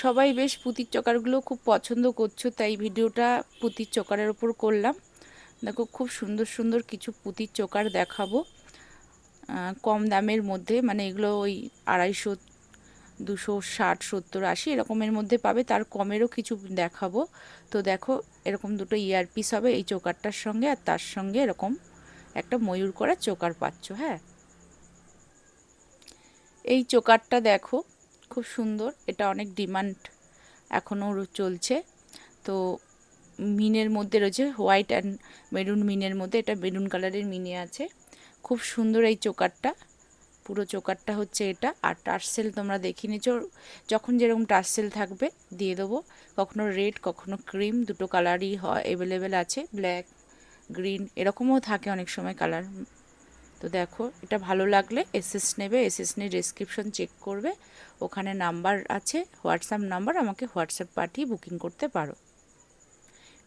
সবাই বেশ পুঁতির চকারগুলো খুব পছন্দ করছ, তাই ভিডিওটা পুঁতির চকারের ওপর করলাম। দেখো খুব সুন্দর সুন্দর কিছু পুঁতির চকার দেখাবো। কম দামের মধ্যে মানে এগুলো ওই আড়াইশো, দুশো, ষাট, সত্তর, আশি এরকমের মধ্যে পাবে, তার কমেরও কিছু দেখাবো। তো দেখো, এরকম দুটো ইয়ারপিস হবে এই চোকারটার সঙ্গে, আর তার সঙ্গে এরকম একটা ময়ূর করা চোকার পাচ্ছ হ্যাঁ? এই চোকারটা দেখো খুব সুন্দর। এটা অনেক ডিমান্ড এখনও চলছে। তো মিনের মধ্যে রয়েছে হোয়াইট অ্যান্ড মেরুন মিনের মধ্যে। এটা মেরুন কালারের মিনে আছে। খুব সুন্দর এই চোকারটা। পুরো চোকারটা হচ্ছে এটা। আর টার্সেল তোমরা দেখে নিয়েছো। যখন যেরকম টার্সেল থাকবে, দিয়ে দেবো। কখনো রেড কখনো ক্রিম দুটো কালারই হয় অ্যাভেলেবেল আছে। ব্ল্যাক গ্রিন এরকমও থাকে অনেক সময় কালার তো দেখো, এটা ভালো লাগলে এসএস নেবে এসএস নিয়ে ডিসক্রিপশন চেক করবে। ওখানে নাম্বার আছে হোয়াটসঅ্যাপ নাম্বার আমাকে হোয়াটসঅ্যাপ পাঠিয়ে বুকিং করতে পারো।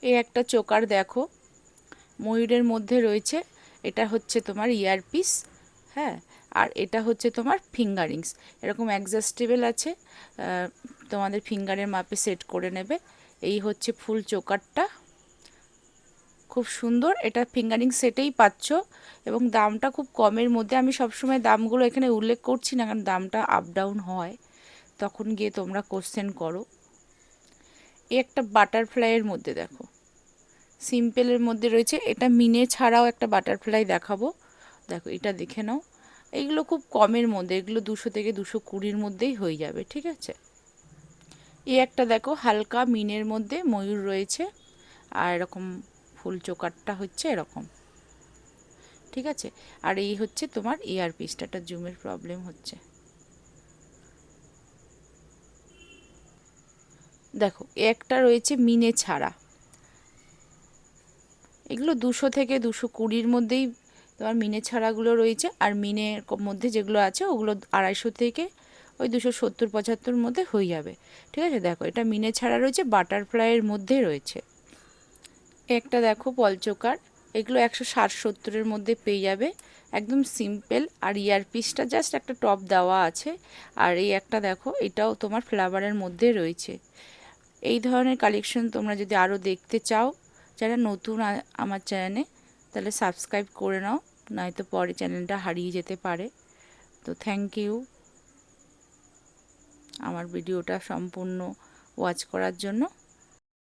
এই একটা চোকার দেখো, ময়ূরের মধ্যে রয়েছে, এটা হচ্ছে তোমার ইয়ারপিস হ্যাঁ? আর এটা হচ্ছে তোমার ফিঙ্গারিংস এরকম অ্যাডজাস্টেবল আছে তোমাদের ফিঙ্গারের মাপে সেট করে নেবে। এই হচ্ছে ফুল চোকারটা খুব সুন্দর। এটা ফিঙ্গারিং সেটেই পাচ্ছ এবং দামটা খুব কমের মধ্যে। আমি সবসময় দামগুলো এখানে উল্লেখ করছি না কারণ দামটা আপ ডাউন হয়। তখন গিয়ে তোমরা কোশ্চেন করো। এই একটা বাটারফ্লাইয়ের মধ্যে দেখো। সিম্পলের মধ্যে রয়েছে। এটা মিনে ছাড়াও একটা বাটারফ্লাই দেখাবো। দেখো, এটা দেখে নাও। এইগুলো খুব কমের মধ্যে। এগুলো দুশো থেকে দুশো কুড়ির মধ্যেই হয়ে যাবে, ঠিক আছে? এই একটা দেখো, হালকা মিনের মধ্যে ময়ূর রয়েছে। আর এরকম ফুল চোকারটা হচ্ছে এরকম। ঠিক আছে? আর এই হচ্ছে তোমার ইয়ার পিসটা জুমের প্রবলেম হচ্ছে। দেখো, একটা রয়েছে মিনে ছাড়া। এগুলো দুশো থেকে দুশো কুড়ির মধ্যেই তোমার মিনে ছাড়াগুলো রয়েছে, আর মিনের মধ্যে যেগুলো আছে ওগুলো আড়াইশো থেকে ওই দুশো সত্তর পঁচাত্তর মধ্যে হয়ে যাবে। ঠিক আছে? দেখো, এটা মিনে ছাড়া রয়েছে বাটারফ্লাইয়ের মধ্যে রয়েছে। একটা দেখো পলচোকার এগুলো একশো ষাট সত্তরের মধ্যে পেয়ে যাবে। একদম সিম্পল আর ইয়ারপিসটা জাস্ট একটা টপ দেওয়া আছে। আর এই একটা দেখো, এটাও তোমার ফ্লাভারের মধ্যে রয়েছে। এই ধরনের কালেকশন তোমরা যদি আরও দেখতে চাও, যারা নতুন আমার চ্যানেলে তাহলে সাবস্ক্রাইব করে নাও, নয়তো পরে চ্যানেলটা হারিয়ে যেতে পারে। তো থ্যাংক ইউ আমার ভিডিওটা সম্পূর্ণ ওয়াচ করার জন্য।